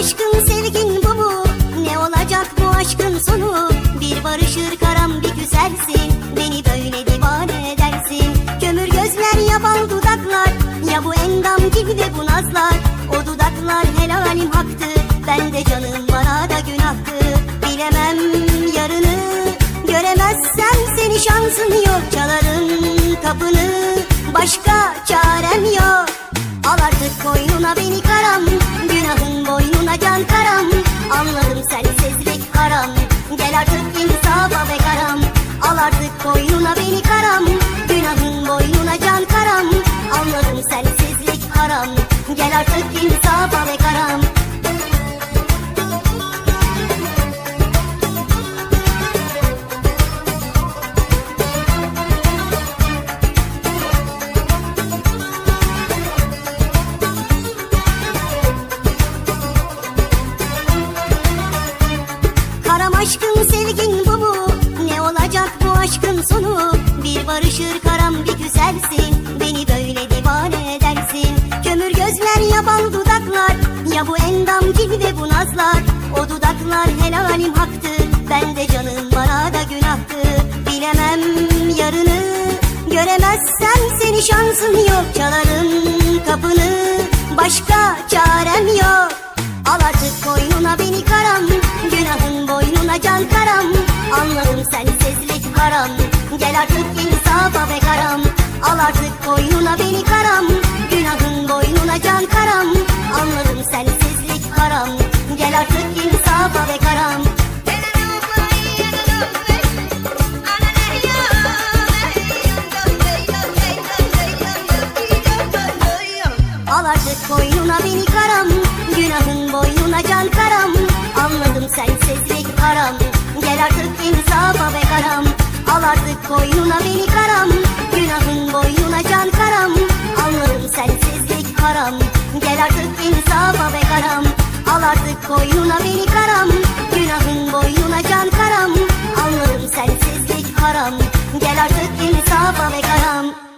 aşkın sevgin bu mu? Ne olacak bu aşkın sonu? Bir barışır karam bir küsersin Beni böyle divane edersin. Kömür gözler yaban dudaklar Ya bu endam gibi de bu nazlar. O dudaklar helalim haktı Ben de canım bana da günahtı. Bilemem yarını Göremezsem seni şansın yok. Çalarım kapını Başka çarem yok. Al artık koynuna beni Gel artık insafa be karam aşkın sevgin bu mu? Ne olacak bu aşkın sonu? Bir barışır karam bir küsersin Ya bu endam gibi de bu nazlar. O dudaklar helalim haktı. Ben de canım bana da günahtı. Bilemem yarını Göremezsem seni şansın yok. Çalarım kapını Başka çarem yok. Al artık koynuna beni karam Günahın boynuna can karam. Anladım sensizlik haram Gel artık insafa be karam. Al artık koynuna beni karam Günahın koynuna beni karam Günahın boynuna can karam. Anladım sensizlik haram Gel artık insafa be karam. Al artık koynuna beni karam Günahın boynuna can karam. Anladım sensizlik haram Gel artık insafa be karam. Al artık koynuna beni karam Günahın boynuna can karam. Anladım sensizlik haram Gel artık insafa be karam